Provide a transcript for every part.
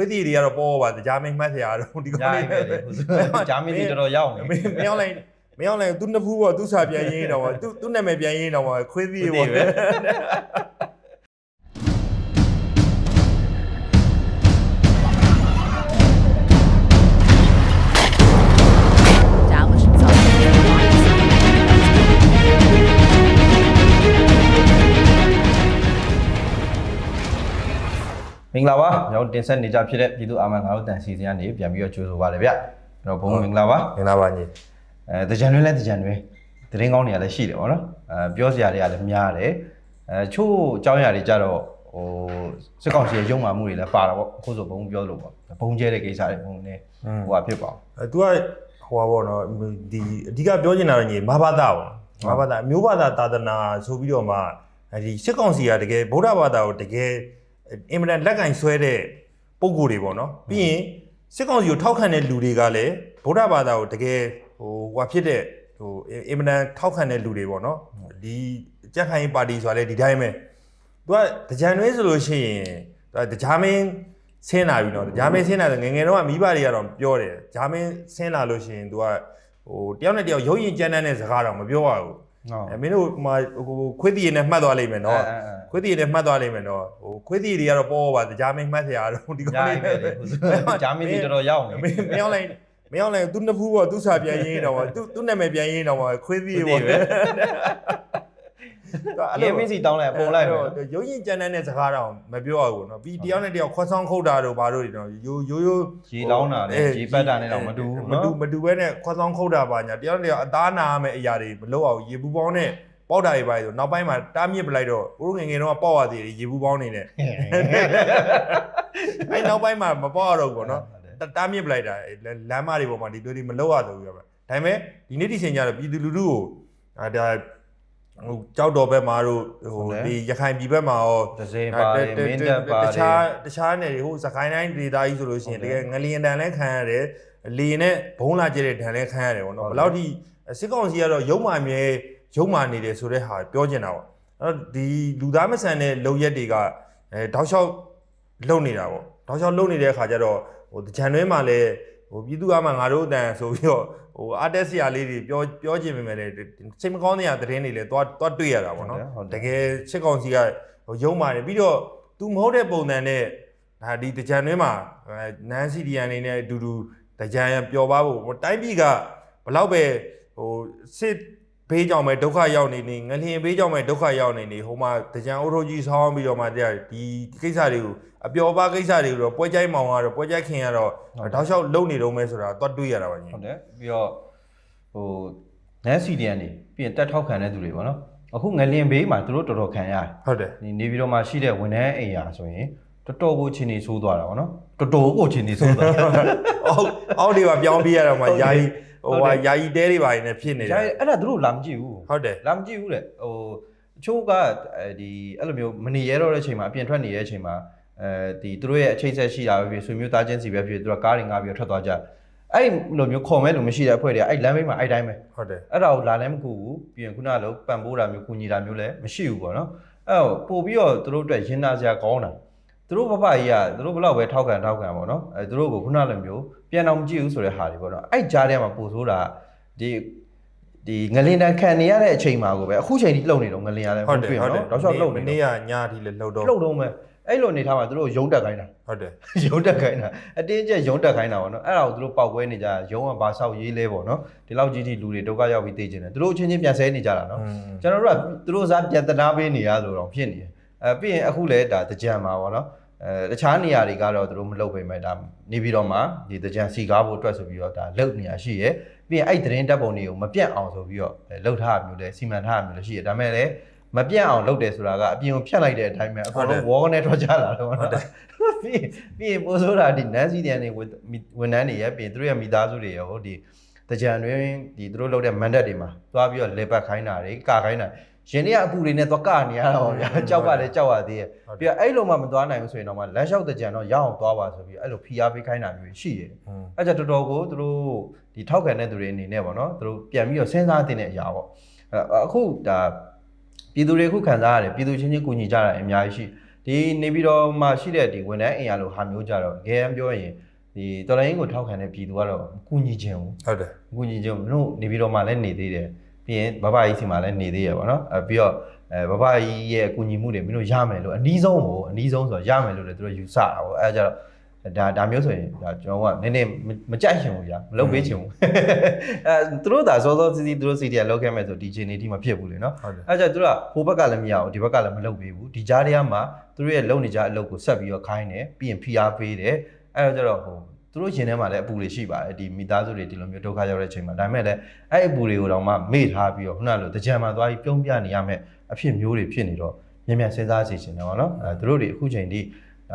ခွေးသီးတွေကတော့ပေါ်ပါကြားမင်းမှတ်စရာတော့ဒီရကောင်ရလေးပဲလေဂျာမနီတော်တော်ရောက်နေမင်းမင်းအောင်လိုက်မင်းအောင်လိုက်သူနှစ်ဖူးပေါ့သူစာပြန်ရင်းတော့ပေါ့သူသူနာမည်ပြန်ရင်းတော့ပေါ့ခွေးသီးပေါ့ င်္ဂလာပါကျွန်တော်တင်ဆက်နေကြဖြစ်တဲ့ပြည်သူအာမန်ငါတို့တန်စီစဉ်ကနေပြန်ပြီးတော့ကြိုဆိုပါရဗျအဲ့တော့ဘုံမင်္ဂလာပါမင်္ဂလာပါညီအဲတကြံတွင်လည်းတကြံတွင်သတင်းကောင်းတွေကလည်းရှိတယ်ဗောနော်အဲပြောစရာတွေကလည်းများတယ်အဲချို့အကြောင်းအရာတွေကြတော့ဟိုစစ်ကောင်စီရဲ့ရုံမှမှုတွေလည်းပါတာဗောအခုဆိုဘုံပြောလို့ဗောဘုံကျဲတဲ့ကိစ္စတွေဘုံနဲ့ဟိုဟာဖြစ်ပါအောင်အဲ तू ကဟိုပါပေါ့နော်ဒီအဓိကပြောချင်တာတော့ညီမဘာသာပေါ့မဘာသာအမျိုးဘာသာသာသနာဆိုပြီးတော့မှအဲဒီစစ်ကောင်စီကတကယ်ဗုဒ္ဓဘာသာကိုတကယ် အင်မတန်လက်ကင်ဆွဲတဲ့ပုံကိုယ်တွေပေါ့နော်ပြီးရင်စစ်ကောင်စီကိုထောက်ခံတဲ့လူတွေကလည်းဗုဒ္ဓဘာသာကိုတကယ်ဟိုဟွာဖြစ်တဲ့ဟိုအင်မတန်ထောက်ခံတဲ့လူတွေပေါ့နော်ဒီကြက်ခိုင်ပါတီဆိုတာလည်းဒီတိုင်းပဲသူကတကြံတွင်းဆိုလို့ရှိရင်သူကကြားမင်းဆင်းလာပြီနော်ကြားမင်းဆင်းလာဆိုငယ်ငယ်တော့ကမိဘတွေကတော့ပြောတယ်ကြားမင်းဆင်းလာလို့ရှိရင် तू ကဟိုတယောက်နဲ့တယောက်ရုပ်ရင်ကြမ်းတမ်းတဲ့စကားတော့မပြောရဘူးဟုတ် အဲမင်းတို့ဟိုမှာဟိုခွေးတီရနဲ့မှတ်သွားလိမ့်မယ်နော်အဲအဲခွေးတီရနဲ့မှတ်သွားလိမ့်မယ်နော်ဟိုခွေးတီတွေကတော့ပေါ်ပါကြားမင်းမှတ်စရာတော့ဒီရကောင်ရလေးပဲလေဂျာမနီတော်တော်ရောက်နေမင်းမင်းအောင်လိုက်မင်းအောင်လိုက်သူနှစ်ဖူးပေါ့သူစာပြန်ရင်းတော့သူသူနာမည်ပြန်ရင်းတော့ခွေးတီပေါ့ အဲ့လိုမင်းစီတောင်းလိုက်ပုံလိုက်ပဲရုပ်ရင်ကြမ်းတမ်းတဲ့စကားတော့မပြောရဘူးနော်ပြီးတယောက်နဲ့တယောက်ခွက်ဆောင်ခုတ်တာတို့ဘာတို့တွေတော့ရိုးရိုးရိုးရေလောင်းတာလေရေပတ်တာနဲ့တော့မတူဘူးနော်မတူမတူပဲနဲ့ခွက်ဆောင်ခုတ်တာပါညာတယောက်နဲ့တယောက်အသားနာမဲ့အရာတွေမလုပ်အောင်ရေပူပေါင်းနဲ့ပေါက်တာတွေပါဆိုနောက်ပိုင်းမှာတားမြစ်ပလိုက်တော့ဦးငငယ်တော့ပေါက်ရသေးတယ်ရေဘူးပေါင်းနေနဲ့အဲနောက်ပိုင်းမှာမပေါက်ရတော့ဘူးပေါ့နော်တားမြစ်ပလိုက်တာလမ်းမတွေပေါ်မှာဒီတွေ့တွေမလောက်ရတော့ဘူးပဲဒါပေမဲ့ဒီနေ့ဒီချိန်ကျတော့ပြည်သူလူထုကိုဒါ ဟိုကြောက်တော်ဘက်မှာတို့ဟိုဒီရခိုင်ပြည်ဘက်မှာရောဒဇယ်ပါတယ်မင်းတပ်ပါတတယ်ခြားတခြားနယ်တွေဟိုစကိုင်းတိုင်းဒေသကြီးဆိုလို့ရှိရင်တကယ်ငလျင်တန်လဲခံရတယ်လေနဲ့ဘုံလာကျတဲ့တန်လဲခံရတယ်ပေါ့နော်ဘယ်လောက်ထိစစ်ကောင်စီကတော့ရုံမာမြဲရုံမာနေတယ်ဆိုတဲ့ဟာပြောချင်တာပေါ့အဲ့တော့ဒီလူသားမဆန်တဲ့လုံရက်တွေကအဲတောက်လျှောက်လုံနေတာပေါ့တောက်လျှောက်လုံနေတဲ့အခါကျတော့ဟိုတကြံတွင်းမှာလည်း ဟိုပြည်သူ့အမှငါတို့အတန်ဆိုပြီးတော့ဟိုအားတက်စရာလေးတွေပြောပြောချင်ပေမဲ့လည်းစိတ်မကောင်းတဲ့သတင်းတွေလည်းသွားသွားတွေ့ရတာပေါ့နော်တကယ်စစ်ကောင်စီကဟိုရုံးပါတယ်ပြီးတော့ तू မဟုတ်တဲ့ပုံစံနဲ့ဒါဒီတကြံတွင်းမှာနန်းစီဒီယန်နေနဲ့အတူတူတကြံပျော်ပါဖို့ဟိုတိုင်းပြည်ကဘလောက်ပဲဟိုစစ် ဘေးကြောင့်ပဲဒုက္ခရောက်နေနေငလျင်ဘေးကြောင့်ပဲဒုက္ခရောက်နေနေဟိုမှာတကြံအိုးထိုးကြီးဆောင်းပြီးတော့မှတဲ့ဒီကိစ္စတွေကိုအပျော်ပါကိစ္စတွေကိုတော့ပွဲကြိုက်မောင်ကတော့ပွဲကြိုက်ခင်ကတော့တောက်လျှောက်လုံနေတော့မဲဆိုတာသွားတွေးရတာပါညီဟုတ်တယ်ပြီးတော့ဟိုနန်းစီဒီယန်နေပြီးရင်တက်ထောက်ခံတဲ့သူတွေပေါ့နော်အခုငလင်ဘေးမှာသူတို့တော်တော်ခံရတယ်ဟုတ်တယ်ဒီနေပြီးတော့မှရှိတဲ့ဝန်ထမ်းအိမ်ယာဆိုရင်တော်တော်ကိုချင်းနေဆိုးသွားတာပေါ့နော်တော်တော်ကိုချင်းနေဆိုးသွားတာအောက်အောက်တွေပါပြောင်းပြရတော့မှဟုတ်တယ်ယာယီ ဟိုဟုတ်တယ်ဟာယာယီတဲတွေပါနေဖြစ်နေတယ်ဒါအဲ့ဒါသူတို့လာမကြည့်ဘူးဟုတ်တယ်လာမကြည့်ဘူးလေဟိုအချို့ကအဲဒီအဲ့လိုမျိုးမနေရတော့တဲ့အချိန်မှာအပြင်ထွက်နေတဲ့အချိန်မှာအဲဒီသူတို့ရဲ့အချိန်ဆက်ရှိတာပဲဖြစ်ဆွေမျိုးသားချင်းစီပဲဖြစ်သူတို့ကားတွေငါပြီးတော့ထွက်သွားကြအဲ့လိုမျိုးခေါ်မဲ့လို့မရှိတဲ့အဖွဲ့တွေကအဲ့လမ်းဘေးမှာအဲ့တိုင်းပဲဟုတ်တယ်အဲ့ဒါကိုလာလည်းမကူဘူးပြီးရင်ခုနကလိုပံပိုးတာမျိုးကုညီတာမျိုးလည်းမရှိဘူးပေါ့နော်အဲ့တော့ပို့ပြီးတော့သူတို့အတွက်ရင်နာစရာကောင်းတာ သူတို့ဘဘကြီးကသူတို့ဘလောက်ပဲထောက်ခံထောက်ခံပေါ့နော်အဲသူတို့ကိုခုနလိုမျိုးပြန်အောင်မကြည့်ဘူးဆိုတဲ့ဟာတွေပေါ့နော်အဲ့ကြားထဲမှာပို့ဆိုတာဒီဒီငလင်တန်ခံနေရတဲ့အချိန်မှာကိုပဲအခုချိန်ထိလှုပ်နေတော့ငလင်ရလည်းဟုတ်တယ်ဟုတ်တယ်တော့ရှောက်လှုပ်နေနေ့တော့ကညအထိလည်းလှုပ်တော့လှုပ်တော့မယ်အဲ့လိုအနေထားမှာသူတို့ရုံးတက်ခိုင်းတာဟုတ်တယ်ရုံးတက်ခိုင်းတာအတင်းကျပ်ရုံးတက်ခိုင်းတာပေါ့နော်အဲ့ဒါကိုသူတို့ပောက်ကွဲနေကြရုံးကဘာဆောက်ရေးလဲပေါ့နော်ဒီလောက်ကြီးကြီးလူတွေဒုက္ခရောက်ပြီးသိကျင်တယ်သူတို့အချင်းချင်းပြန်ဆဲနေကြတာနော်อืมကျွန်တော်တို့ကသူတို့စားပြန်တနာပေးနေရလို့တော့ဖြစ်နေတယ် အဲပြီးရင်အခုလဲဒါတကြံမှာပေါ့နော်အဲတခြားနေရာတွေကတော့သူတို့မလုပ်ပေမဲ့ဒါနေပြီးတော့မှဒီတကြံစီကားဖို့အတွက်ဆိုပြီးတော့ဒါလုပ်နေရရှိရယ်ပြီးရင်အဲ့သတင်းတပ်ပုံတွေကိုမပြတ်အောင်ဆိုပြီးတော့လှုပ်ထားရမျိုးလဲစီမံထားရမျိုးလဲရှိရယ်ဒါမဲ့လည်းမပြတ်အောင်လုပ်တယ်ဆိုတာကအပြင်ကိုဖြတ်လိုက်တဲ့အတိုင်းပဲအကုန်လုံးဝေါကနေထွက်ကြလာတော့ဟုတ်တယ်ပြီးပြီးရင်ပို့ဆိုတာဒီနန်းစီတန်တွေဝန်ဝန်ထမ်းတွေရယ်ပြီးရင်သူတို့ရဲ့မိသားစုတွေရောဒီတကြံတွင်ဒီသူတို့လုပ်တဲ့မန်ဒတ်တွေမှာသွားပြီးတော့လေပတ်ခိုင်းတာတွေကခိုင်းတာ ရှင်တွေကအပူတွေနဲ့သွားကနေရတာပေါ့ဗျာကြောက်ကလည်းကြောက်ရသေးရဲ့ပြီးတော့အဲ့လိုမှမသွားနိုင်ဘူးဆိုရင်တော့မှလမ်းလျှောက်တကြံတော့ရအောင်သွားပါဆိုပြီးအဲ့လိုဖိအားပေးခိုင်းတာမျိုးရှိတယ်อืมအဲ့ကြတော်တော်ကိုသူတို့ဒီထောက်ခံတဲ့သူတွေအနေနဲ့ပေါ့နော်သူတို့ပြန်ပြီးတော့စဉ်းစားသင့်တဲ့အရာပေါ့အဲ့အခုဒါပြည်သူတွေအခုခံစားရတယ်ပြည်သူချင်းချင်းကူညီကြတာအများကြီးရှိဒီဒီနေပြီးတော့မှရှိတဲ့ဒီဝန်ထမ်းအင်အားလိုဟာမျိုးကြတော့တကယ်တမ်းပြောရင်ဒီတော်လိုင်းကိုထောက်ခံတဲ့ပြည်သူကတော့ကူညီခြင်းဘူးဟုတ်တယ်အခုညီချင်းမင်းတို့နေပြီးတော့မှလည်းနေသေးတယ် ပြီးရင်ဘဘကြီးစီမှာလည်းနေသေးရပါတော့အဲပြီးတော့အဲဘဘကြီးရဲ့အကူညီမှုတွေမင်းတို့ရမယ်လို့အနည်းဆုံးကိုအနည်းဆုံးဆိုတော့ရမယ်လို့လည်းသူတို့ယူဆတာပေါ့အဲဒါကြတော့ဒါဒါမျိုးဆိုရင်ဒါကျွန်တော်ကနည်းနည်းမကြိုက်ချင်ဘူးကြာမလုပ်ပေးချင်ဘူးအဲသူတို့ဒါစောစောစီးစီးသူတို့စီတီကလောက်ခဲ့မယ်ဆိုဒီချိန်နေဒီမှာဖြစ်ဘူးလေနော်ဟုတ်တယ်အဲဒါကြသူတို့ကဟိုဘက်ကလည်းမရဘူးဒီဘက်ကလည်းမလုပ်ပေးဘူးဒီကြားထဲမှာသူတို့ရဲ့လုံနေကြအလုပ်ကိုဆက်ပြီးတော့ခိုင်းတယ်ပြီးရင်ဖိအားပေးတယ်အဲဒါကြတော့ဟို သူတို့ရင်ထဲမှာလည်းအပူတွေရှိပါတယ်ဒီမိသားစုတွေဒီလိုမျိုးဒုက္ခရောက်တဲ့အချိန်မှာဒါပေမဲ့လည်းအဲ့အပူတွေကိုတော့မှမေ့ထားပြီးတော့ခုနလိုတကြံမှာသွားပြီးပြုံးပြနေရမယ်အဖြစ်မျိုးတွေဖြစ်နေတော့မြင်မြန်စဉ်းစားစီချင်တယ်ပေါ့နော်အဲသူတို့တွေအခုချိန်ထိ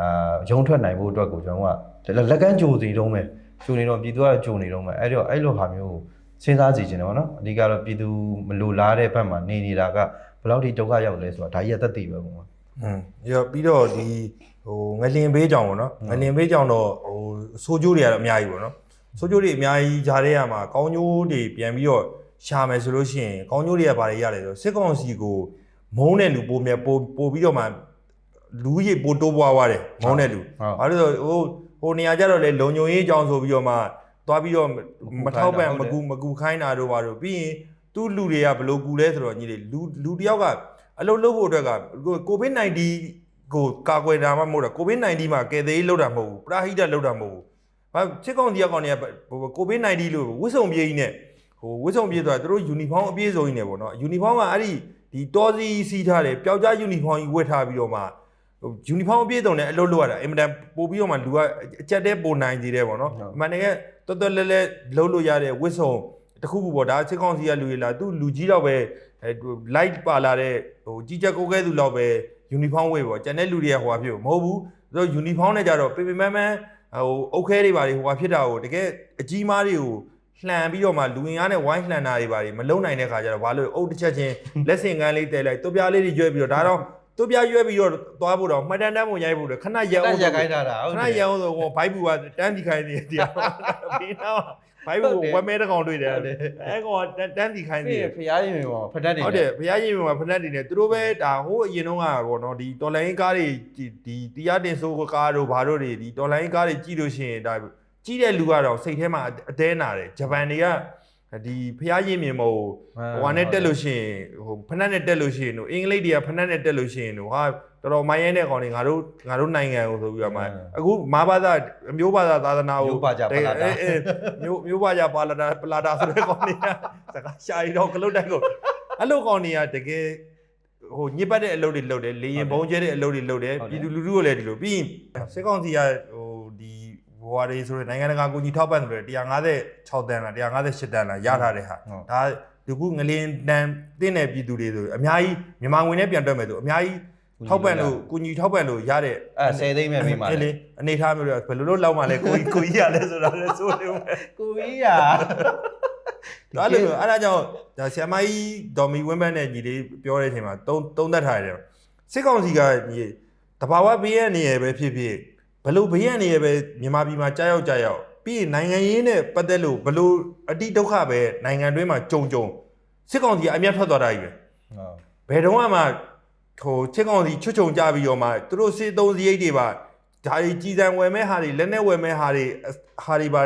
အာရုံထွက်နိုင်ဖို့အတွက်ကိုကျွန်တော်ကလက်ကမ်းကြိုစီတုံးပဲကြိုနေတော့ပြည်သူကကြိုနေတော့မယ်အဲ့တော့အဲ့လိုဟာမျိုးကိုစဉ်းစားစီချင်တယ်ပေါ့နော်အဓိကတော့ပြည်သူမလိုလားတဲ့ဘက်မှာနေနေတာကဘယ်လောက်ထိဒုက္ခရောက်လဲဆိုတာဒါကြီးကသက်သေပဲပုံမှာอืมပြီးတော့ဒီ ဟိုငလင်ဘေးကြောင်ပေါ့နော်ငလင်ဘေးကြောင်တော့ဟိုဆိုးကျိုးတွေကတော့အများကြီးပေါ့နော်ဆိုးကျိုးတွေအများကြီးဂျားတဲ့ရမှာကောင်းကျိုးတွေပြန်ပြီးတော့ရှာမယ်ဆိုလို့ရှိရင်ကောင်းကျိုးတွေကဘာတွေရလဲဆိုစစ်ကောင်စီကိုမုန်းတဲ့လူပိုမြတ်ပိုပိုပြီးတော့မှလူကြီးပိုတိုးပွားသွားတယ်မုန်းတဲ့လူဟုတ်ဘာလို့လဲဆိုဟိုဟိုနေရာကြတော့လေလုံညုံရေးအကြောင်းဆိုပြီးတော့မှသွားပြီးတော့မထောက်ပံ့မကူမကူခိုင်းတာတို့ဘာတို့ပြီးရင်သူ့လူတွေကဘယ်လိုကူလဲဆိုတော့ညီလေးလူလူတယောက်က အလုပ်လုပ်ဖို့အတွက်ကကိုဗစ် -19 ကိုကာကွယ်တာမှမဟုတ်တာကိုဗစ် -19 မှာကယ်သေးလုပ်တာမဟုတ်ဘူးပရာဟိတလုပ်တာမဟုတ်ဘူးဘာချစ်ကောင်တယောက်ကောင်တွေကကိုဗစ် -19 လို့ဝစ်စုံပြေးကြီးနဲ့ဟိုဝစ်စုံပြေးဆိုတာသူတို့ယူနီဖောင်းအပြည့်စုံကြီးနဲ့ပေါ့နော်ယူနီဖောင်းကအဲ့ဒီဒီတောစီစီးထားတယ်ပျောက်ကြားယူနီဖောင်းကြီးဝတ်ထားပြီးတော့မှဟိုယူနီဖောင်းအပြည့်စုံနဲ့အလုပ်လုပ်ရတာအင်မတန်ပို့ပြီးတော့မှလူကအကြက်တဲ့ပိုနိုင်သေးတယ်ပေါ့နော်ဟုတ်အမှန်တကယ်တော်တော်လဲလဲလုပ်လို့ရတဲ့ဝစ်စုံတစ်ခုခုပေါ့ဒါစစ်ကောင်စီကလူရလာသူလူကြီးတော့ပဲအဲ light ပါလာတဲ့ဟိုကြီးကြက်ကိုကဲသူတော့ပဲယူနီဖောင်းဝတ်ပေါ့ကျန်တဲ့လူတွေကဟိုဟာဖြစ်မဟုတ်ဘူးသူတို့ယူနီဖောင်းနဲ့ကြတော့ပေပေမန်းမန်းဟိုအုတ်ခဲတွေပါတွေဟိုဟာဖြစ်တာကိုတကယ်အကြီးမားတွေကိုလှန်ပြီးတော့မှလူဝင်အားနဲ့ဝိုင်းလှန်တာတွေပါတွေမလုံနိုင်တဲ့ခါကျတော့ဘာလို့အုတ်တစ်ချက်ချင်းလက်စင်ကန်းလေးတဲလိုက်တုပ်ပြားလေးတွေရွက်ပြီးတော့ဒါတော့တုပ်ပြားရွက်ပြီးတော့သွားဖို့တော့မှတ်တမ်းတမ်းပုံရိုက်ဖို့တော့ခဏရက်အောင်ရက်ခိုင်းထားတာဟုတ်ခတဏယ်ရအောင်ဆိုဟိုဘိုက်ဘူးကတန်းဒီခိုင်းနေတယ်တရားဘေးနား ဘိုက်ဘူးဝက်မဲတစ်ကောင်တွေ့တယ်အဲကောင်ကတန်းဒီခိုင်းနေပြီးတယ်ဖရားရင်ပေါ့ဖတ်တတ်တယ်ဟုတ်တယ်ဘုရားရှင်မှာဖက်နေတယ်သူတို့ပဲဒါဟိုအရင်တော့ကပေါ့နော်ဒီတော်လိုင်းကားတွေဒီတရားတင်ဆိုးကားတို့ဘာတို့တွေဒီတော်လိုင်းကားတွေကြည့်လို့ရှိရင်ဒါကြည့်တဲ့လူကတော့စိတ်ထဲမှာအသေးနာတယ်ဂျပန်တွေက ဒီဖျားရင်မြင်မို့ဟိုနဲ့တက်လို့ရှိရင်ဟိုဖက်နဲ့တက်လို့ရှိရင်တို့အင်္ဂလိပ်တွေကဖက်နဲ့တက်လို့ရှိရင်တို့ဟာတော်တော်မိုင်းရဲတဲ့ကောင်တွေငါတို့ငါတို့နိုင်ငံကိုဆိုပြီးတော့မှအခုမာဘာသာမျိုးဘာသာသာသနာကိုမျိုးပါကြပါလာတာအေးမျိုးမျိုးဘာသာပါလာတာပလာတာဆိုတဲ့ကောင်တွေကစကားရှာရီတော့ကလုတ်တိုက်ကိုအဲ့လိုကောင်တွေကတကယ်ဟိုညစ်ပတ်တဲ့အလုပ်တွေလုပ်တယ်လေရင်ဘုံကျဲတဲ့အလုပ်တွေလုပ်တယ်ပြည်သူလူထုကိုလည်းဒီလိုပြီးရင်စစ်ကောင်စီကဟိုဒီ ဘဝတွေဆိုတဲ့နိုင်ငံတကာကိုကြီးထောက်ပံ့တယ်156တန်းလား158တန်းလားရထားတဲ့ဟာဟုတ်ဒါဒီခုငလင်းတန်းတင်းတဲ့ပြည်သူတွေဆိုအများကြီးမြန်မာငွေနဲ့ပြန်တွက်မယ်ဆိုအများကြီးထောက်ပံ့လို့ကိုကြီးထောက်ပံ့လို့ရတဲ့အဲ10သိန်းပဲမိမှာအေးလေအနေထားမျိုးတွေဘယ်လိုလုပ်လောက်မှလဲကိုကြီးကိုကြီးရလဲဆိုတာလဲဆိုနေဦးမယ်ကိုကြီးရာဒါလို့အဲ့ဒါကြောင့်ဒါဆီယမကြီးဒေါ်မီဝင်းဘတ်နဲ့ညီလေးပြောတဲ့အချိန်မှာသုံးသုံးသက်ထားရတယ်စစ်ကောင်စီကညီတဘာဝဘေးရနေရပဲဖြစ်ဖြစ် ဘလို့ဘေးရနေရပဲမြန်မာပြည်မှာကြားရောက်ကြားရောက်ပြီးရင်နိုင်ငံရေးနဲ့ပတ်သက်လို့ဘလို့အတိဒုက္ခပဲနိုင်ငံတွင်းမှာကြုံကြုံစစ်ကောင်စီကအမျက်ထွက်သွားတာကြီးပဲဟုတ်ဘယ်တော့မှဟိုချစ်ကောင်စီချွတ်ချုံကြပြီးတော့မှသူတို့စေသုံးစရိတ်တွေပါဒါကြီးကြီးစံဝယ်မဲ့ဟာတွေလက်နဲ့ဝယ်မဲ့ဟာတွေဟာတွေပါ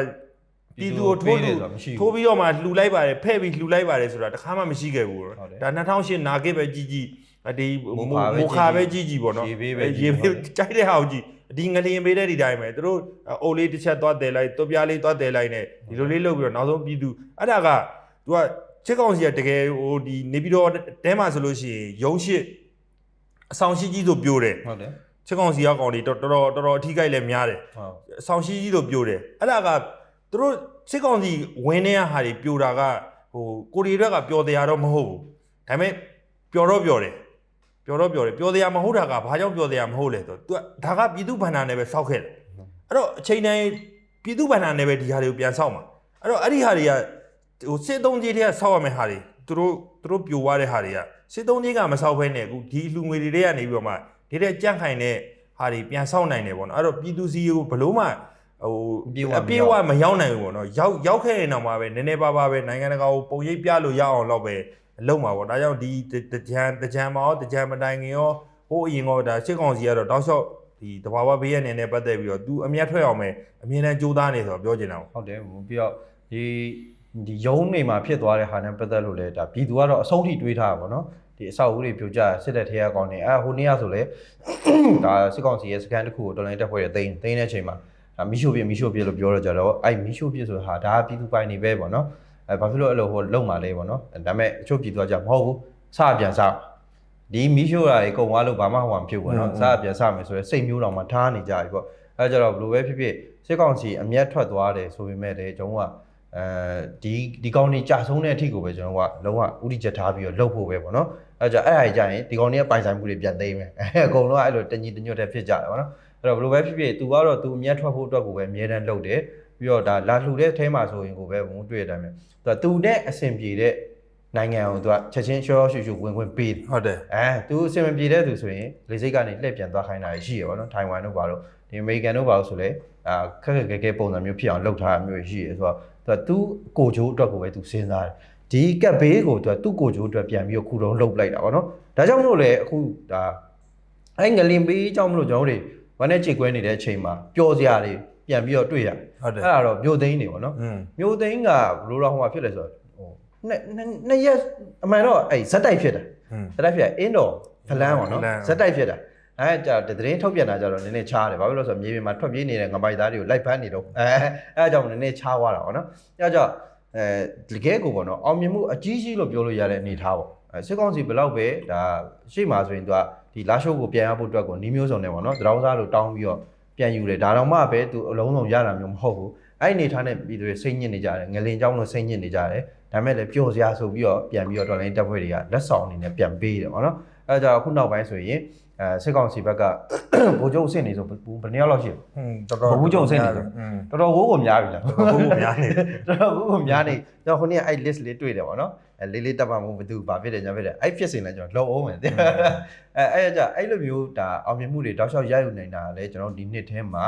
ပြည်သူကိုထိုးတယ်လို့ဆိုတာမရှိထိုးဘူးပြီးတော့မှလှူလိုက်ပါတယ်ဖဲ့ပြီးလှူလိုက်ပါတယ်ဆိုတာတခါမှမရှိခဲ့ဘူးဟုတ်တယ်ဒါ2008နာကိပဲကြီးကြီးအဒီမိုးခါပဲကြီးကြီးမိုးခါပဲကြီးကြီးပေါ့နော်ရေဘေးပဲအဲကြီးရေကြီးဘေးကြိုက်တဲ့ဟာကိုကြီး ဒီငလျင်ပေးတဲ့ဒီတိုင်းပဲသူတို့အုပ်လေးတစ်ချက်သွားတယ်လိုက်တွပြားလေးသွားတယ်လိုက်နဲ့ဒီလိုလေးလုပ်ပြီးတော့နောက်ဆုံးပြည်သူအဲ့ဒါက तू ကချစ်ကောင်စီကတကယ်ဟိုဒီနေပြီးတော့တဲမှာဆိုလို့ရှိရင်ရုံးရှိအဆောင်ရှိကြီးဆိုပြိုးတယ်ဟုတ်တယ်ချစ်ကောင်စီကကောင်တွေတော်တော်တော်တော်အထီးကိုက်လည်းများတယ်ဟုတ်အဆောင်ရှိကြီးဆိုပြိုးတယ်အဲ့ဒါကသူတို့ချစ်ကောင်စီဝင်နေတဲ့ဟာတွေပြိုတာကဟိုကိုရီတွေကပျော်တရားတော့မဟုတ်ဘူးဒါပေမဲ့ပျော်တော့ပျော်တယ် ပျော်တော့ပျော်တယ်ပျော်တရားမဟုတ်တာကဘာကြောင့်ပျော်တရားမဟုတ်လဲဆိုတော့ तू ဒါကပြည်သူဗန္နာနဲ့ပဲစောက်ခဲ့တယ်အဲ့တော့အချိန်တိုင်းပြည်သူဗန္နာနဲ့ပဲဒီဟာတွေကိုပြန်စောက်မှာအဲ့တော့အဲ့ဒီဟာတွေကဟိုစစ်သုံးကြီးတွေကစောက်ရမယ့်ဟာတွေသူတို့သူတို့ပြိုသွားတဲ့ဟာတွေကစစ်သုံးကြီးကမစောက်ဘဲနဲ့အခုဒီလူငွေတွေတွေကနေပြီးတော့မှဒီတဲ့ကြန့်ခိုင်တဲ့ဟာတွေပြန်စောက်နိုင်တယ်ပေါ့နော်အဲ့တော့ပြည်သူစီကိုဘလို့မှဟိုအပြည့်အဝမရောက်နိုင်ဘူးပေါ့နော်ရောက်ရောက်ခဲ့ရင်တော့မှပဲနည်းနည်းပါးပါးပဲနိုင်ငံတကာကိုပုံရိပ်ပြလို့ရအောင်တော့ပဲ အလုံးပါပေါ့ဒါကြောင့်ဒီတကြံတကြံမရောတကြံမတိုင်ခင်ရောဟိုအရင်ကဒါစစ်ကောင်စီကတော့တောက်လျှောက်ဒီတဘာဝဘေးရနေနဲ့ပတ်သက်ပြီးတော့ तू အမျက်ထွက်အောင်ပဲအမြင်နဲ့ကြိုးစားနေဆိုတော့ပြောချင်တာပေါ့ဟုတ်တယ်ဟိုပြီးတော့ဒီဒီယုံနေမှာဖြစ်သွားတဲ့ဟာနဲ့ပတ်သက်လို့လည်းဒါပြည်သူကတော့အဆုံးထိတွေးထားတာပေါ့နော်ဒီအဆောက်အဦတွေပြိုကျစစ်တဲ့ထဲကကောင်းနေအဲဟိုနေ့ကဆိုလဲဒါစစ်ကောင်စီရဲ့စကန်တစ်ခုကိုတော်လိုင်းတက်ဖွဲ့ရသိမ်းသိမ်းတဲ့အချိန်မှာဒါမီရှိုးပြမီရှိုးပြလို့ပြောတော့ကြတော့အဲ့မီရှိုးပြဆိုဟာဒါကပြည်သူပိုင်နေပဲပေါ့နော် အဲဘာဖြစ်လို့အဲ့လိုဟိုလုံมาလဲပေါ့နော်ဒါပေမဲ့အချို့ပြည်သူကကြမဟုတ်ဘူးစပြန်စဒီမီရှိုးရာတွေကုန်သွားလို့ဘာမှဟိုမှာမဖြစ်ဘူးပေါ့နော်စပြန်စမယ်ဆိုတော့စိတ်မျိုးတော်မှာထားနေကြပြီပေါ့အဲကြတော့ဘယ်လိုပဲဖြစ်ဖြစ်စစ်ကောင်စီအမျက်ထွက်သွားတယ်ဆိုပေမဲ့လည်းကျွန်တော်က အဲဒီဒီကောင်တွေကြာဆုံးတဲ့အထိကိုပဲကျွန်တော်ကလုံးဝဥတီချက်ထားပြီးတော့လှုပ်ဖို့ပဲပေါ့နော်အဲကြအဲ့ဒါကြီးကြာရင်ဒီကောင်တွေကပိုင်ဆိုင်မှုတွေပြန်သိမ်းမယ်အဲအကုန်လုံးကအဲ့လိုတညီတညွတ်တဲ့ဖြစ်ကြတယ်ပေါ့နော်အဲ့တော့ဘယ်လိုပဲဖြစ်ဖြစ် तू ကတော့ तू အမျက်ထွက်ဖို့အတွက်ကိုပဲအမြဲတမ်းလှုပ်တယ် ပြီးတော့ဒါလာလှူတဲ့အထဲမှာဆိုရင်ကိုပဲဘုံတွေ့ရတဲ့အတိုင်းပဲ तू နဲ့အဆင်ပြေတဲ့နိုင်ငံကို तू ကချက်ချင်းရှောရှူရှူဝင်ခွင့်ပေးတယ်ဟုတ်တယ်အဲသူအဆင်မပြေတဲ့သူဆိုရင်လေစိတ်ကနေလှည့်ပြန်သွားခိုင်းတာရှိရပါတော့ထိုင်ဝမ်တို့ဘာလို့ဒီအမေရိကန်တို့ဘာလို့ဆိုလဲအာခက်ခက်ခဲခဲပုံစံမျိုးဖြစ်အောင်လုပ်ထားတာမျိုးရှိရဆိုတော့သူကသူကိုချိုးအတွက်ကိုပဲသူစဉ်းစားတယ်ဒီကက်ဘေးကိုသူကသူ့ကိုချိုးအတွက်ပြန်ပြီးတော့ခုတုံးလှုပ်လိုက်တာပေါ့နော်ဒါကြောင့်မလို့လေအခုဒါအဲ့ငလင်ပေးကြောင့်မလို့ကျွန်တော်တို့ဝမ်းနဲ့ကြေကွဲနေတဲ့အချိန်မှာပျော်စရာတွေ ပြန်ပြီးတော့တွေ့ရဟုတ်တယ်အဲ့ဒါတော့မြို့သိန်းနေပေါ့နော်မြို့သိန်းကဘလို့တော့ဟိုမှာဖြစ်လဲဆိုတော့ဟိုနှစ်ရက်အမှန်တော့အဲ့ဇက်တိုက်ဖြစ်တာဇက်တိုက်ဖြစ်အင်းတော်ဖလန်းပေါ့နော်ဇက်တိုက်ဖြစ်တာအဲ့ကြတဲ့သတင်းထုတ်ပြန်တာကြတော့နည်းနည်းချားတယ်ဘာဖြစ်လို့ဆိုတော့မြေပြင်မှာထွက်ပြေးနေတဲ့ငပိုက်သားတွေကိုလိုက်ဖမ်းနေတော့အဲအဲ့ကြောင့်နည်းနည်းချားသွားတာပေါ့နော်အဲ့ကြောင့်အဲတကယ်ကိုပေါ့နော်အောင်မြင်မှုအကြီးကြီးလို့ပြောလို့ရတဲ့အနေထားပေါ့စစ်ကောင်စီဘလောက်ပဲဒါရှေ့မှာဆိုရင်သူကဒီလာရှိုးကိုပြန်ရဖို့အတွက်ကိုနှီးမျိုးစုံနေပေါ့နော်သတောင်းစားလို့တောင်းပြီးတော့ ပြန်ယူတယ်ဒါတော့မှပဲသူအလုံးစုံရတာမျိုးမဟုတ်ဘူးအဲ့ဒီအနေထားနဲ့ပြည်သူတွေစိတ်ညစ်နေကြတယ်ငလင်ကြောင်းလို့စိတ်ညစ်နေကြတယ်ဒါမဲ့လည်းပျော်စရာဆိုပြီးတော့ပြန်ပြီးတော့တော်လိုင်းတပ်ဖွဲ့တွေကလက်ဆောင်အနေနဲ့ပြန်ပေးတယ်ပေါ့နော်အဲဒါကြောင့်အခုနောက်ပိုင်းဆိုရင် အဲစစ်ကောင်စီဘက်ကဘိုးကျုံအဆင့်နေဆိုဘယ်နှစ်ယောက်လောက်ရှိလဲอืมတော်တော်ဘိုးကျုံအဆင့်နေဆိုတော်တော်ကိုကိုများပြီလားကိုကိုများနေတော်တော်ကိုကိုများနေကျွန်တော်ခုနေ့အဲ့ list လေးတွေ့တယ်ဗောနော်အဲလေးလေးတက်ပါမို့ဘသူဘာဖြစ်တယ်ညာဖြစ်တယ်အဲ့ဖြစ်စင်လဲကျွန်တော်လုံအောင်မယ်အဲအဲ့ကြအဲ့လိုမျိုးဒါအောင်မြင်မှုတွေတောက်လျှောက်ရယူနိုင်တာလဲကျွန်တော်ဒီနှစ်ထဲမှာ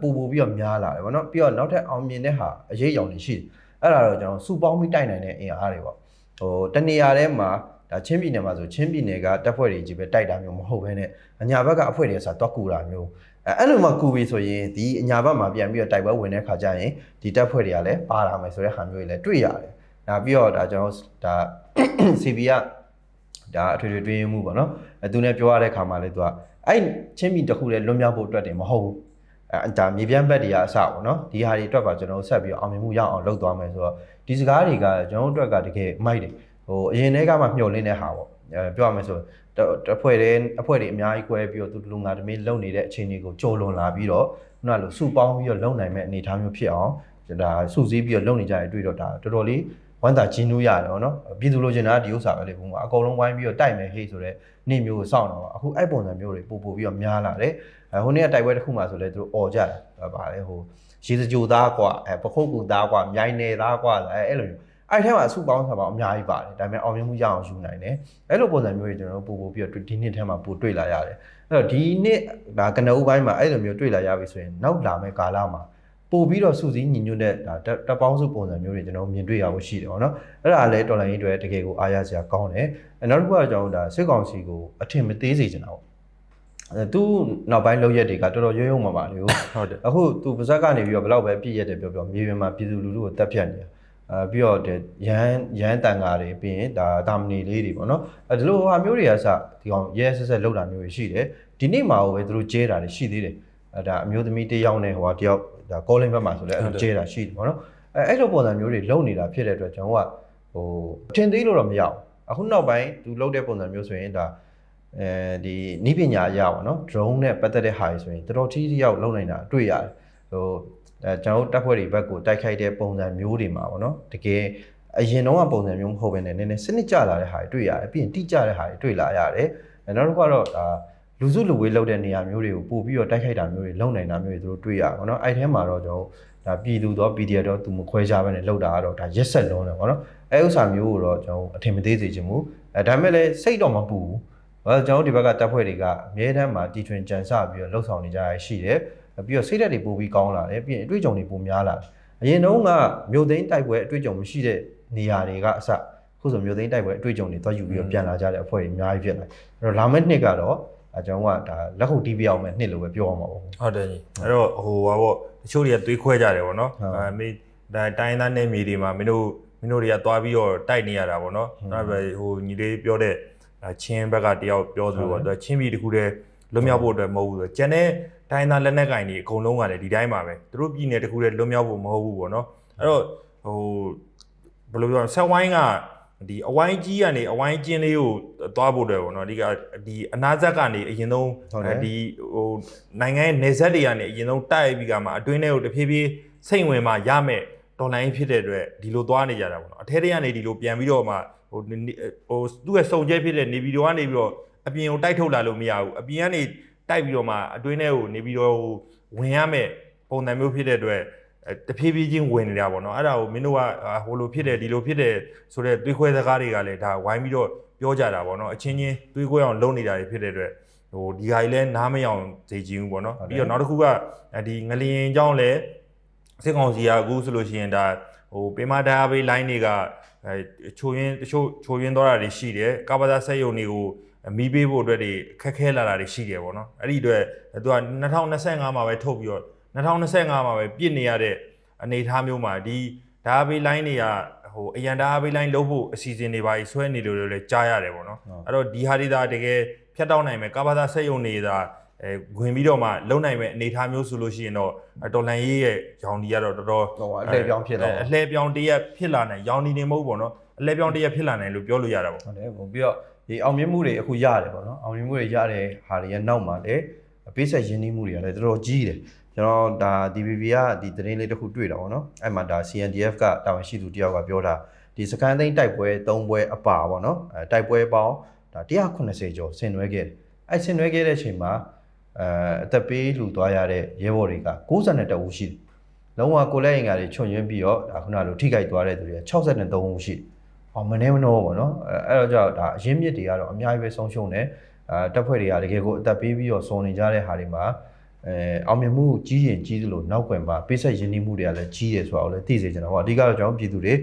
ပူပူပြီးတော့များလာတယ်ဗောနော်ပြီးတော့နောက်ထပ်အောင်မြင်တဲ့ဟာအရေးအယောင်တွေရှိတယ်အဲ့ဒါတော့ကျွန်တော်စူပေါင်းပြီးတိုက်နိုင်တဲ့အင်အားတွေဗောဟိုတနေရာထဲမှာ ဒါချင်းပြည်နယ်မှာဆိုချင်းပြည်နယ်ကတပ်ဖွဲ့တွေကြီးပဲတိုက်တာမျိုးမဟုတ်ဘဲနဲ့အညာဘက်ကအဖွဲ့တွေဆိုတော့ကူတာမျိုးအဲအဲ့လိုမှကူပြီဆိုရင်ဒီအညာဘက်မှာပြန်ပြီးတော့တိုက်ပွဲဝင်တဲ့ခါကျရင်ဒီတပ်ဖွဲ့တွေကလည်းပါလာမယ်ဆိုတဲ့ဟာမျိုးတွေလည်းတွေ့ရတယ်။ဒါပြီးတော့ဒါကျွန်တော်ဒါ CB ကဒါအထွေထွေတွင်းမှုပေါ့နော်။အဲသူနဲ့ပြောရတဲ့ခါမှာလည်းသူကအဲ့ချင်းမီတစ်ခုလည်းလွန်မြောက်ဖို့အတွက်တင်မဟုတ်ဘူး။အဲဒါမြေပြန့်ဘက်တွေကအစပေါ့နော်။ဒီဟာတွေအတွက်ပါကျွန်တော်ဆက်ပြီးတော့အောင်မြင်မှုရအောင်လုပ်သွားမယ်ဆိုတော့ဒီစကားတွေကကျွန်တော်တို့အတွက်ကတကယ်မိုက်တယ်။ ဟိုအရင်တည်းကမှမျှော်လင့်တဲ့ဟာပေါ့။အဲပြောရမယ်ဆိုရင်တဖွဲ့တဲ့အဖွဲ့တွေအများကြီး꿰ပြီးတော့သူတလူငါတမင်းလုံနေတဲ့အခြေအနေကိုကြော်လွန်လာပြီးတော့ခုနကလိုစုပေါင်းပြီးတော့လုံနိုင်မဲ့အနေအထားမျိုးဖြစ်အောင်ဒါစုစည်းပြီးတော့လုံနေကြရတွေ့တော့ဒါတော်တော်လေးဝမ်းသာကျင်းလို့ရတယ်ဗောနော်ပြည်သူလိုချင်တာကဒီဥစ္စာပဲလေဘုံကအကုန်လုံးဝိုင်းပြီးတော့တိုက်မယ်ဟေ့ဆိုတော့နေ့မျိုးကိုစောင့်တော့အခုအဲ့ပုံစံမျိုးတွေပို့ပို့ပြီးတော့များလာတယ်အဲဟိုနေ့ကတိုက်ပွဲတစ်ခုမှဆိုလဲသူတို့អော်ကြတယ်ဗာလေဟိုရေစကြိုသားကွာအဲပခုတ်ကူသားကွာမြိုင်နယ်သားကွာအဲအဲ့လိုမျိုး အဲ့ထဲမှာအစုပေါင်းစားပေါင်းအများကြီးပါတယ်ဒါပေမဲ့အောင်မြင်မှုရအောင်ယူနိုင်တယ်အဲ့လိုပုံစံမျိုးတွေကျွန်တော်တို့ပို့ပို့ပြီးတော့ဒီနှစ်ထဲမှာပို့တွေ့လာရတယ်အဲ့တော့ဒီနှစ်ဒါကနအုပ်ပိုင်းမှာအဲ့လိုမျိုးတွေ့လာရပြီဆိုရင်နောက်လာမယ့်ကာလမှာပို့ပြီးတော့စူးစီးညီညွတ်တဲ့ဒါတပ်တပ်ပေါင်းစုပုံစံမျိုးတွေကျွန်တော်တို့မြင်တွေ့ရဖို့ရှိတယ်ပေါ့နော်အဲ့ဒါလည်းတော်လိုင်းရေးတွေတကယ်ကိုအားရစရာကောင်းတယ်အဲ့နောက်တစ်ခုကကျွန်တော်တို့ဒါစစ်ကောင်စီကိုအထင်မသေးစေချင်တာပေါ့အဲသူနောက်ပိုင်းလောက်ရက်တွေကတော်တော်ရုံရုံမှာပါလေဟုတ်ဟုတ်တယ်အခုသူပါဇက်ကနေပြီးတော့ဘယ်လောက်ပဲပြည့်ရက်တယ်ပြောပြောမြေပြင်မှာပြည်သူလူထုကိုတက်ဖြတ်နေတာ အဲပြီးတော့ဒီရန်ရန်တန်ကားတွေပြီးရင်ဒါတာမဏီလေးတွေပေါ့နော်အဲဒီလိုဟာမျိုးတွေကစဒီကောင်ရဲဆက်ဆက်လောက်တာမျိုးတွေရှိတယ်ဒီနေ့မှာပဲသူတို့ကျဲတာတွေရှိသေးတယ်အဲဒါအမျိုးသမီးတစ်ယောက်နဲ့ဟိုဟာတစ်ယောက်ဒါကောလင်းဘက်မှာဆိုလဲအဲ့လိုကျဲတာရှိတယ်ပေါ့နော်အဲအဲ့လိုပုံစံမျိုးတွေလုံနေတာဖြစ်တဲ့အတွက်ကျွန်တော်ကဟိုအထင်သေးလို့တော့မရဘူးအခုနောက်ပိုင်းသူလုံတဲ့ပုံစံမျိုးဆိုရင်ဒါအဲဒီနီးပညာအရပါတော့ drone နဲ့ပတ်သက်တဲ့ဟာတွေဆိုရင်တော်တော်ကြီးကြီးရောက်လုံနိုင်တာတွေ့ရတယ်ဟို အဲကျွန်တော်တို့တပ်ဖွဲ့တွေဘက်ကိုတိုက်ခိုက်တဲ့ပုံစံမျိုးတွေမှာပေါ့နော်တကယ်အရင်တော့ပုံစံမျိုးမဟုတ်ဘဲနဲ့နည်းနည်းစနစ်ကျလာတဲ့ဟာတွေတွေ့ရတယ်ပြီးရင်တိကျတဲ့ဟာတွေတွေ့လာရတယ်အဲနောက်တစ်ခုကတော့ဒါလူစုလူဝေးလောက်တဲ့နေရာမျိုးတွေကိုပို့ပြီးတော့တိုက်ခိုက်တာမျိုးတွေလုံနိုင်တာမျိုးတွေသူတို့တွေ့ရပါတော့အဲ့ထဲမှာတော့ကျွန်တော်ဒါပြည်သူတော့ PDF တော့သူမခွဲခြားဘဲနဲ့လောက်တာကတော့ဒါရက်ဆက်လုံးတယ်ပေါ့နော်အဲဥစ္စာမျိုးကိုတော့ကျွန်တော်အထင်မသေးစေချင်ဘူးအဲဒါပေမဲ့လည်းစိတ်တော့မပူဘူးဘာလို့ကျွန်တော်ဒီဘက်ကတပ်ဖွဲ့တွေကအမြဲတမ်းမှာတီထွင်ကြံစပြီးတော့လှုပ်ဆောင်နေကြရရှိတယ် ပြီးတော့စိတ်ဓာတ်တွေပိုပြီးကောင်းလာတယ်ပြီးရင်အတွေ့အကြုံတွေပိုများလာတယ်အရင်တုန်းကမြို့သိမ်းတိုက်ပွဲအတွေ့အကြုံမရှိတဲ့နေရာတွေကအစခုဆိုမြို့သိမ်းတိုက်ပွဲအတွေ့အကြုံတွေသွားယူပြီးတော့ပြန်လာကြတဲ့အဖွဲ့တွေအများကြီးဖြစ်လာတယ်အဲ့တော့လာမယ့်နှစ်ကတော့အဲကျွန်တော်ကဒါလက်ခုပ်တီးပြအောင်မဲ့နှစ်လို့ပဲပြောရမှာပေါ့ဟုတ်တယ်ကြီးအဲ့တော့ဟိုပါပေါ့တချို့တွေကသွေးခွဲကြတယ်ပေါ့နော်ဟုတ်အဲမင်းဒါတိုင်းသားနယ်မြေတွေမှာမင်းတို့မင်းတို့တွေကသွားပြီးတော့တိုက်နေရတာပေါ့နော်အဲ့ဒါပဲဟိုညီလေးပြောတဲ့ဒါချင်းဘက်ကတယောက်ပြောသလိုပေါ့သူကချင်းပြည်တစ်ခုတည်း လွတ်မြောက်ဖို့အတွက်မဟုတ်ဘူးဆိုတော့ကျန်တဲ့တိုင်းသားလက်နက်ကင်တွေအကုန်လုံးကလည်းဒီတိုင်းပါပဲသူတို့ပြည်နယ်တစ်ခုတည်းလွတ်မြောက်ဖို့မဟုတ်ဘူးပေါ့နော်အဲ့တော့ဟိုဘယ်လိုပြောဆက်ဝိုင်းကဒီအဝိုင်းကြီးကနေအဝိုင်းကျင်းလေးကိုသွားဖို့အတွက်ပေါ့နော်အဓိကဒီအနာဇက်ကနေအရင်ဆုံးဟုတ်တယ်ဒီဟိုနိုင်ငံရဲ့နေဆက်တွေကနေအရင်ဆုံးတိုက်ပြီးကမှအတွင်းထဲကိုတဖြည်းဖြည်းစိတ်ဝင်မှရမယ်ဒေါ်လာရင်းဖြစ်တဲ့အတွက်ဒီလိုသွားနေကြတာပေါ့နော်အထဲထဲကနေဒီလိုပြန်ပြီးတော့မှဟိုနေဟိုသူ့ရဲ့စုံကျဲဖြစ်တဲ့နေပြည်တော်ကနေပြီးတော့ အပြင်ကိုတိုက်ထုတ်လာလို့မရဘူးအပြင်ကနေတိုက်ပြီးတော့မှအတွင်းထဲကိုနေပြီးတော့ဟိုဝင်ရမယ်ပုံစံမျိုးဖြစ်တဲ့အတွက်အဲတဖြည်းဖြည်းချင်းဝင်နေတာပေါ့နော်အဲ့ဒါကိုမင်းတို့ကအာဟိုလိုဖြစ်တယ်ဒီလိုဖြစ်တယ်ဆိုတော့သွေးခွဲစကားတွေကလည်းဒါဝိုင်းပြီးတော့ပြောကြတာပေါ့နော်အချင်းချင်းသွေးခွဲအောင်လုပ်နေတာတွေဖြစ်တဲ့အတွက်ဟိုဒီဟာကြီးလဲနားမယောင်စေချင်ဘူးပေါ့နော်ဟုတ်တယ်ပြီးတော့နောက်တစ်ခုကဒီငလျင်အကြောင်းလဲစစ်ကောင်စီကအခုဆိုလို့ရှိရင်ဒါဟိုပင်မဒါဘေး line တွေကအဲချိုရင်းတချို့ချိုရင်းသွားတာတွေရှိတယ်ကပ္ပသာဆက်ယုံတွေကို မီးပေးဖို့အတွက်တွေခက်ခဲလာတာတွေရှိတယ်ပေါ့နော်အဲ့ဒီအတွက်သူက2025မှာပဲထုတ်ပြီးတော့2025မှာပဲပြစ်နေရတဲ့အနေအထားမျိုးမှာဒီဒါဘေး line တွေကဟိုအရန်ဒါဘေး line လုပ်ဖို့အစီအစဉ်တွေပါကြီးဆွဲနေလို့လည်းကြားရတယ်ပေါ့နော်အဲ့တော့ဒီဟာတွေဒါတကယ်ဖြတ်တောက်နိုင်မယ်ကာဘာသာဆက်ယုံနေတာအဲဝင်ပြီးတော့မှလုံနိုင်မယ်အနေအထားမျိုးဆိုလို့ရှိရင်တော့တော်လန်ရေးရဲ့ရောင်ဒီကတော့တော်တော်ဟိုအလှည့်ပြောင်းဖြစ်တော့အလှည့်ပြောင်းတရက်ဖြစ်လာနိုင်ရောင်ဒီနေမဟုတ်ပေါ့နော်အလှည့်ပြောင်းတရက်ဖြစ်လာနိုင်လို့ပြောလို့ရတာပေါ့ဟုတ်တယ်ပုံပြီးတော့ ဒီအောင်မြင်မှုတွေအခုရတယ်ပေါ့နော်အောင်မြင်မှုတွေရတဲ့ဟာတွေရဲ့နောက်မှာလည်းပေးဆက်ရင်းနှီးမှုတွေကလည်းတော်တော်ကြီးတယ်ကျွန်တော်ဒါ DBB ကဒီသတင်းလေးတစ်ခုတွေ့တာပေါ့နော်အဲ့မှာဒါ CNDF ကတာဝန်ရှိသူတယောက်ကပြောတာဒီစကန်သိန်းတိုက်ပွဲ၃ပွဲအပါပေါ့နော်အဲတိုက်ပွဲပေါင်းဒါ180ကျော်ဆင်နွှဲခဲ့တယ်အဲ့ဆင်နွှဲခဲ့တဲ့အချိန်မှာအဲအသက်ပေးလူသွားရတဲ့ရဲဘော်တွေက62ဦးရှိတယ်လုံးဝကိုလက်ရင်ကတွေချွန်ရင်းပြီးတော့ဒါခုနလိုထိခိုက်သွားတဲ့သူတွေက63ဦးရှိတယ် ဟောမနေမနှောပေါ့နော်အဲအဲ့တော့ကြောင့်ဒါအရင်းမြစ်တွေကတော့အများကြီးပဲဆုံးရှုံးတယ်အဲတပ်ဖွဲ့တွေကတကယ်ကိုအသက်ပေးပြီးတော့စုံနေကြတဲ့ဟာတွေမှာအဲအောင်မြင်မှုကြီးရင်ကြီးသလိုနောက်ကွယ်မှာပေးဆက်ရင်းနှီးမှုတွေကလည်းကြီးတယ်ဆိုတာကိုလည်းသိစေချင်တာပေါ့အဓိကတော့ကျွန်တော်တို့ပြည်သူတွေ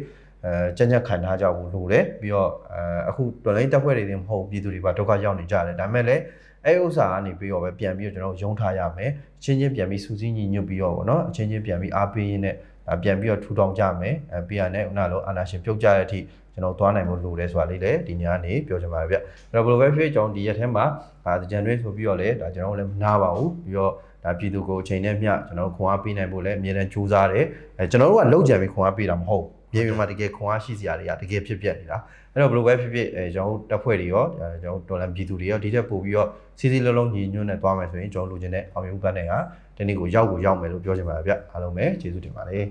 အဲကြံ့ကြံ့ခံထားကြဖို့လိုတယ်ပြီးတော့အဲအခုတော်လိုင်းတပ်ဖွဲ့တွေတင်မဟုတ်ပြည်သူတွေပါဒုက္ခရောက်နေကြတယ်ဒါပေမဲ့လည်းအဲဥစ္စာကနေပြီးတော့ပဲပြန်ပြီးတော့ကျွန်တော်တို့ယုံထားရမယ်အချင်းချင်းပြန်ပြီးစူးစီးညီညွတ်ပြီးတော့ဗောနော်အချင်းချင်းပြန်ပြီးအားပေးရင်းနဲ့အဲပြန်ပြီးတော့ထူထောင်ကြမယ်အဲပြီးရတဲ့ခုနလိုအာနာရှင်ပြုတ်ကြတဲ့အထိကျွန်တော်သွားနိုင်ဖို့လိုတယ်ဆိုတာလေးလည်းဒီညနေပြောချင်ပါတယ်ဗျအဲ့တော့ဘယ်လိုပဲဖြစ်ဖြစ်ကျွန်တော်ဒီရက်ထဲမှာဒါကြံတွင်းဆိုပြီးတော့လည်းဒါကျွန်တော်တို့လည်းမနာပါဘူးပြီးတော့ဒါပြည်သူကိုအချိန်နဲ့မျှကျွန်တော်တို့ခွန်အားပေးနိုင်ဖို့လည်းအမြဲတမ်းကြိုးစားတယ်အဲကျွန်တော်တို့ကလောက်ကြံပြီးခွန်အားပေးတာမဟုတ်ဘူးမြေပြင်မှာတကယ်ခွန်အားရှိစရာတွေကတကယ်ဖြစ်ပျက်နေတာအဲ့တော့ဘယ်လိုပဲဖြစ်ဖြစ်အဲကျွန်တော်တို့တပ်ဖွဲ့တွေရောအဲကျွန်တော်တို့တော်လန်ပြည်သူတွေရောဒီထက်ပိုပြီးတော့စီစီလုံးလုံးညီညွတ်နဲ့သွားမယ်ဆိုရင်ကျွန်တော်လိုချင်တဲ့အောင်မြင်မှုပတ်တဲ့ကဒီနေ့ကိုရောက်ကိုရောက်မယ်လို့ပြောချင်ပါတယ်ဗျအားလုံးပဲကျေးဇူးတင်ပါတယ်